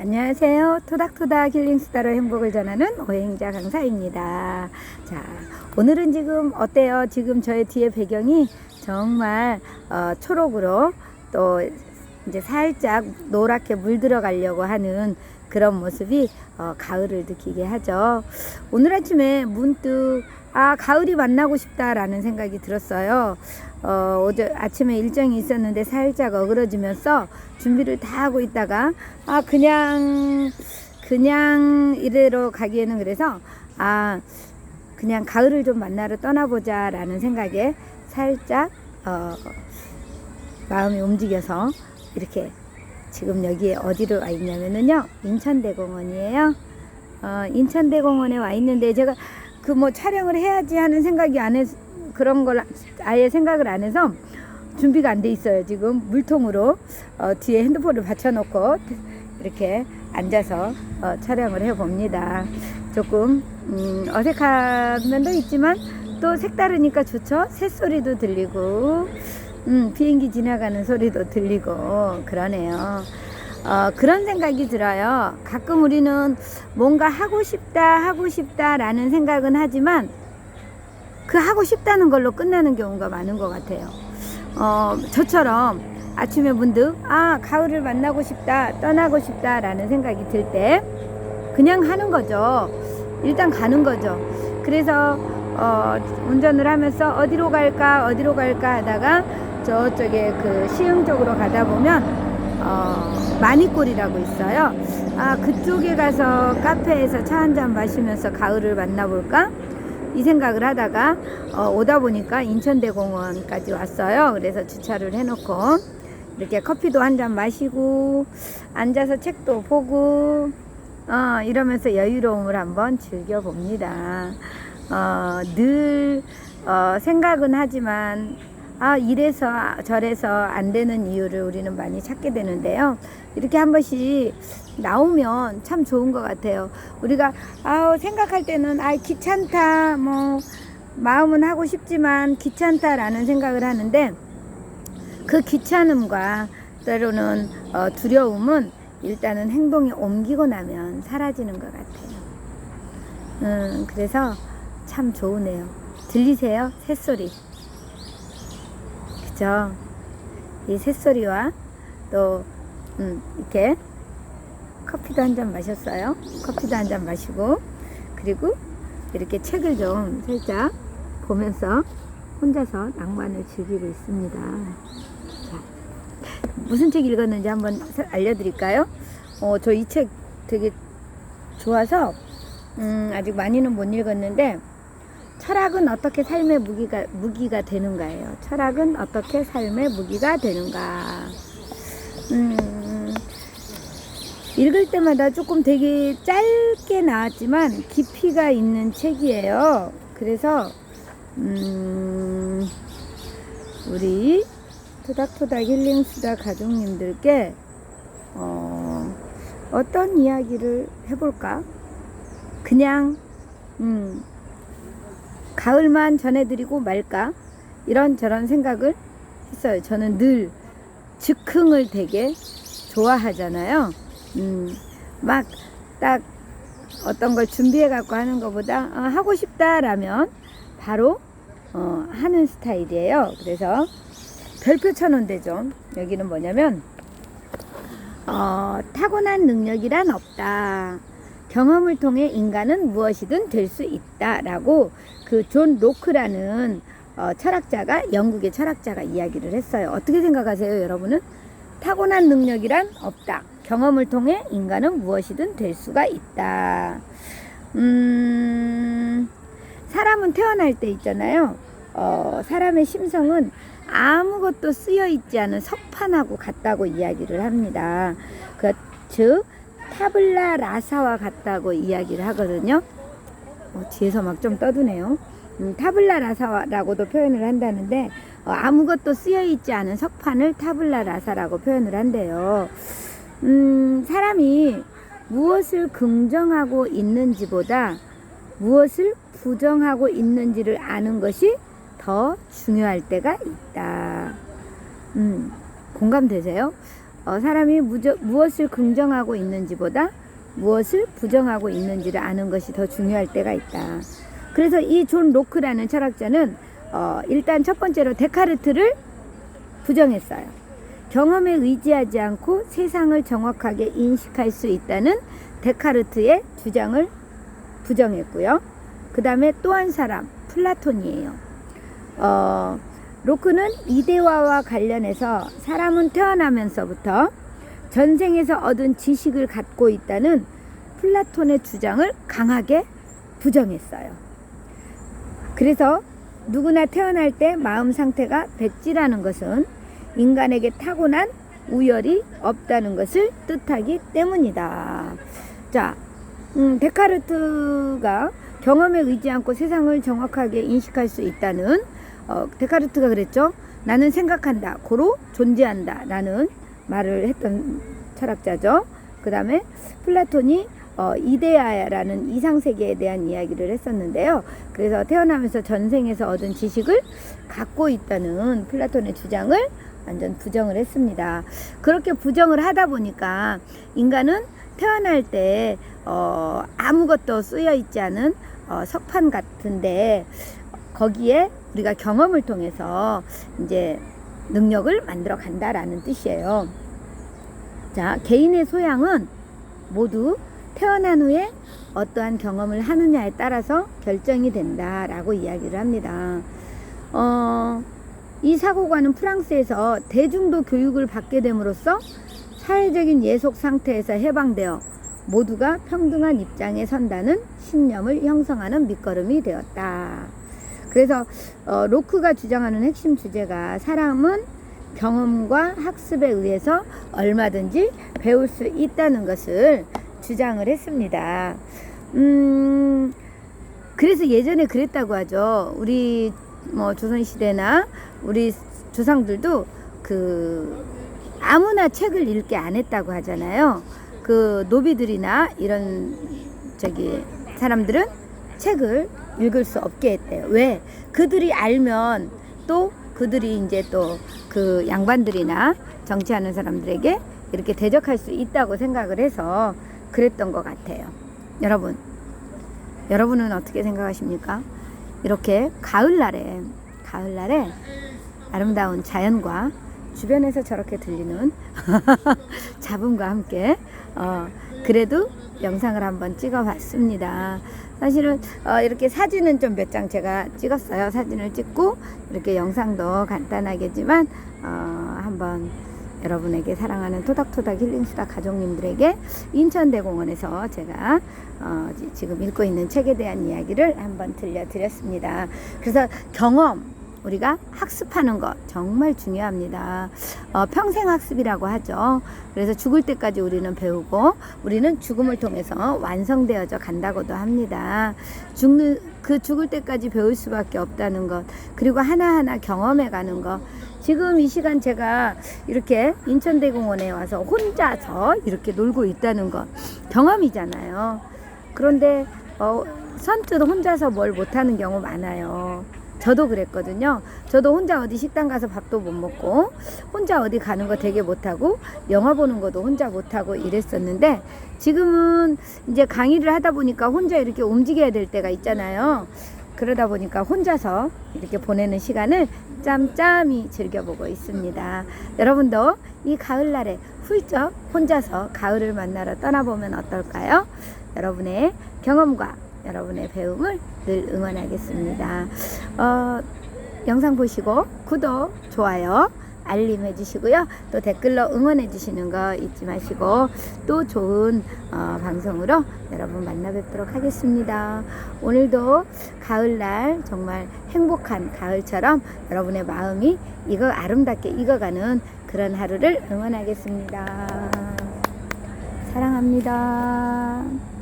안녕하세요. 토닥토닥 힐링수다로 행복을 전하는 오행자 강사입니다. 자, 오늘은 지금 어때요? 지금 저의 뒤에 배경이 정말 어, 초록으로 또 이제 살짝 노랗게 물들어가려고 하는 그런 모습이 어, 가을을 느끼게 하죠. 오늘 아침에 문득 아 가을이 만나고 싶다라는 생각이 들었어요. 어, 어제 아침에 일정이 있었는데 살짝 어그러지면서 준비를 다 하고 있다가 아 그냥 그냥 이대로 가기에는 그래서 아 그냥 가을을 좀 만나러 떠나보자 라는 생각에 살짝 어, 마음이 움직여서 이렇게 지금 여기에 어디로 와 있냐면은요 인천대공원이에요. 어, 인천대공원에 와 있는데 제가 그 뭐 촬영을 해야지 하는 생각이 안 해서 그런 걸 아예 생각을 안 해서 준비가 안 돼 있어요. 지금 물통으로 어, 뒤에 핸드폰을 받쳐놓고 이렇게 앉아서 어, 촬영을 해 봅니다. 조금 음, 어색한 면도 있지만 또 색다르니까 좋죠. 새소리도 들리고 음, 비행기 지나가는 소리도 들리고 그러네요. 어, 그런 생각이 들어요. 가끔 우리는 뭔가 하고 싶다, 하고 싶다라는 생각은 하지만 그 하고 싶다는 걸로 끝나는 경우가 많은 것 같아요. 어, 저처럼 아침에 문득, 아, 가을을 만나고 싶다, 떠나고 싶다라는 생각이 들 때, 그냥 하는 거죠. 일단 가는 거죠. 그래서, 어, 운전을 하면서 어디로 갈까, 어디로 갈까 하다가 저쪽에 그 시흥 쪽으로 가다 보면, 어, 마니골이라고 있어요. 아, 그쪽에 가서 카페에서 차 한 잔 마시면서 가을을 만나볼까? 이 생각을 하다가 어, 오다 보니까 인천대공원까지 왔어요. 그래서 주차를 해놓고 이렇게 커피도 한 잔 마시고 앉아서 책도 보고 어, 이러면서 여유로움을 한번 즐겨봅니다. 어, 늘 어, 생각은 하지만 아, 이래서 저래서 안 되는 이유를 우리는 많이 찾게 되는데요. 이렇게 한 번씩 나오면 참 좋은 것 같아요. 우리가 아 생각할 때는 아 귀찮다 뭐 마음은 하고 싶지만 귀찮다라는 생각을 하는데 그 귀찮음과 때로는 어, 두려움은 일단은 행동에 옮기고 나면 사라지는 것 같아요. 음, 그래서 참 좋으네요. 들리세요? 새소리. 그죠? 이 새소리와 또, 음, 이렇게 커피도 한 잔 마셨어요. 커피도 한 잔 마시고, 그리고 이렇게 책을 좀 살짝 보면서 혼자서 낭만을 즐기고 있습니다. 자, 무슨 책 읽었는지 한번 사- 알려드릴까요? 어, 저 이 책 되게 좋아서, 음, 아직 많이는 못 읽었는데, 철학은 어떻게 삶의 무기가, 무기가 되는가예요. 철학은 어떻게 삶의 무기가 되는가. 음, 읽을 때마다 조금 되게 짧게 나왔지만 깊이가 있는 책이에요. 그래서, 음, 우리 토닥토닥 힐링수다 가족님들께, 어, 어떤 이야기를 해볼까? 그냥, 음, 가을만 전해드리고 말까? 이런저런 생각을 했어요. 저는 늘 즉흥을 되게 좋아하잖아요. 음, 막 딱 어떤 걸 준비해 갖고 하는 것보다 어, 하고 싶다라면 바로 어, 하는 스타일이에요. 그래서 별표 데죠. 여기는 뭐냐면 어, 타고난 능력이란 없다. 경험을 통해 인간은 무엇이든 될 수 있다라고 그 존 로크라는 어, 철학자가 영국의 철학자가 이야기를 했어요. 어떻게 생각하세요, 여러분은? 타고난 능력이란 없다. 경험을 통해 인간은 무엇이든 될 수가 있다. 음, 사람은 태어날 때 있잖아요. 어, 사람의 심성은 아무것도 쓰여 있지 않은 석판하고 같다고 이야기를 합니다. 그, 즉, 타블라 라사와 같다고 이야기를 하거든요. 어, 뒤에서 막 좀 떠드네요. 음, 타블라 라사라고도 표현을 한다는데 어, 아무것도 쓰여 있지 않은 석판을 타블라 라사라고 표현을 한대요. 음, 사람이 무엇을 긍정하고 있는지보다 무엇을 부정하고 있는지를 아는 것이 더 중요할 때가 있다. 음, 공감되세요? 어, 사람이 무저, 무엇을 긍정하고 있는지보다 무엇을 부정하고 있는지를 아는 것이 더 중요할 때가 있다. 그래서 이 존 로크라는 철학자는 어, 일단 첫 번째로 데카르트를 부정했어요. 경험에 의지하지 않고 세상을 정확하게 인식할 수 있다는 데카르트의 주장을 부정했고요. 그 다음에 또 한 사람, 플라톤이에요. 어, 로크는 이데화와 관련해서 사람은 태어나면서부터 전생에서 얻은 지식을 갖고 있다는 플라톤의 주장을 강하게 부정했어요. 그래서 누구나 태어날 때 마음 상태가 백지라는 것은 인간에게 타고난 우열이 없다는 것을 뜻하기 때문이다. 자, 음, 데카르트가 경험에 의지 않고 세상을 정확하게 인식할 수 있다는 어, 데카르트가 그랬죠. 나는 생각한다. 고로 존재한다. 라는 말을 했던 철학자죠. 그 다음에 플라톤이 어, 이데아라는 이상세계에 대한 이야기를 했었는데요. 그래서 태어나면서 전생에서 얻은 지식을 갖고 있다는 플라톤의 주장을 완전 부정을 했습니다. 그렇게 부정을 하다 보니까 인간은 태어날 때 어, 아무것도 쓰여 있지 않은 어, 석판 같은데 거기에 우리가 경험을 통해서 이제 능력을 만들어 간다라는 뜻이에요. 자, 개인의 소양은 모두 태어난 후에 어떠한 경험을 하느냐에 따라서 결정이 된다라고 이야기를 합니다. 어, 이 사고관은 프랑스에서 대중도 교육을 받게 됨으로써 사회적인 예속 상태에서 해방되어 모두가 평등한 입장에 선다는 신념을 형성하는 밑거름이 되었다. 그래서 어, 로크가 주장하는 핵심 주제가 사람은 경험과 학습에 의해서 얼마든지 배울 수 있다는 것을 주장을 했습니다. 음, 그래서 예전에 그랬다고 하죠. 우리 뭐 조선시대나 우리 조상들도 그 아무나 책을 읽게 안 했다고 하잖아요. 그 노비들이나 이런 저기 사람들은 책을 읽을 수 없게 했대요. 왜? 그들이 알면 또 그들이 이제 또 그 양반들이나 정치하는 사람들에게 이렇게 대적할 수 있다고 생각을 해서 그랬던 것 같아요. 여러분, 여러분은 어떻게 생각하십니까? 이렇게 가을날에, 가을날에 아름다운 자연과 주변에서 저렇게 들리는 잡음과 함께, 어, 그래도 영상을 한번 찍어 봤습니다. 사실은 어, 이렇게 사진은 좀 몇 장 제가 찍었어요. 사진을 찍고 이렇게 영상도 간단하겠지만 어, 한번 여러분에게 사랑하는 토닥토닥 힐링수다 가족님들에게 인천대공원에서 제가 어, 지- 지금 읽고 있는 책에 대한 이야기를 한번 들려드렸습니다. 그래서 경험 우리가 학습하는 것 정말 중요합니다. 어, 평생 학습이라고 하죠. 그래서 죽을 때까지 우리는 배우고 우리는 죽음을 통해서 완성되어져 간다고도 합니다. 죽는 그 죽을 때까지 배울 수밖에 없다는 것 그리고 하나하나 경험해 가는 것 지금 이 시간 제가 이렇게 인천대공원에 와서 혼자서 이렇게 놀고 있다는 것 경험이잖아요. 그런데 어, 선뜻 혼자서 뭘 못하는 경우 많아요. 저도 그랬거든요. 저도 혼자 어디 식당 가서 밥도 못 먹고, 혼자 어디 가는 거 되게 못하고, 영화 보는 것도 혼자 못하고 이랬었는데, 지금은 이제 강의를 하다 보니까 혼자 이렇게 움직여야 될 때가 있잖아요. 그러다 보니까 혼자서 이렇게 보내는 시간을 짬짬이 즐겨보고 있습니다. 여러분도 이 가을날에 훌쩍 혼자서 가을을 만나러 떠나보면 어떨까요? 여러분의 경험과 여러분의 배움을 늘 응원하겠습니다. 어, 영상 보시고 구독, 좋아요, 알림 해 주시고요. 또 댓글로 응원해 주시는 거 잊지 마시고 또 좋은 어, 방송으로 여러분 만나 뵙도록 하겠습니다. 오늘도 가을날 정말 행복한 가을처럼 여러분의 마음이 이거 아름답게 익어가는 그런 하루를 응원하겠습니다. 사랑합니다.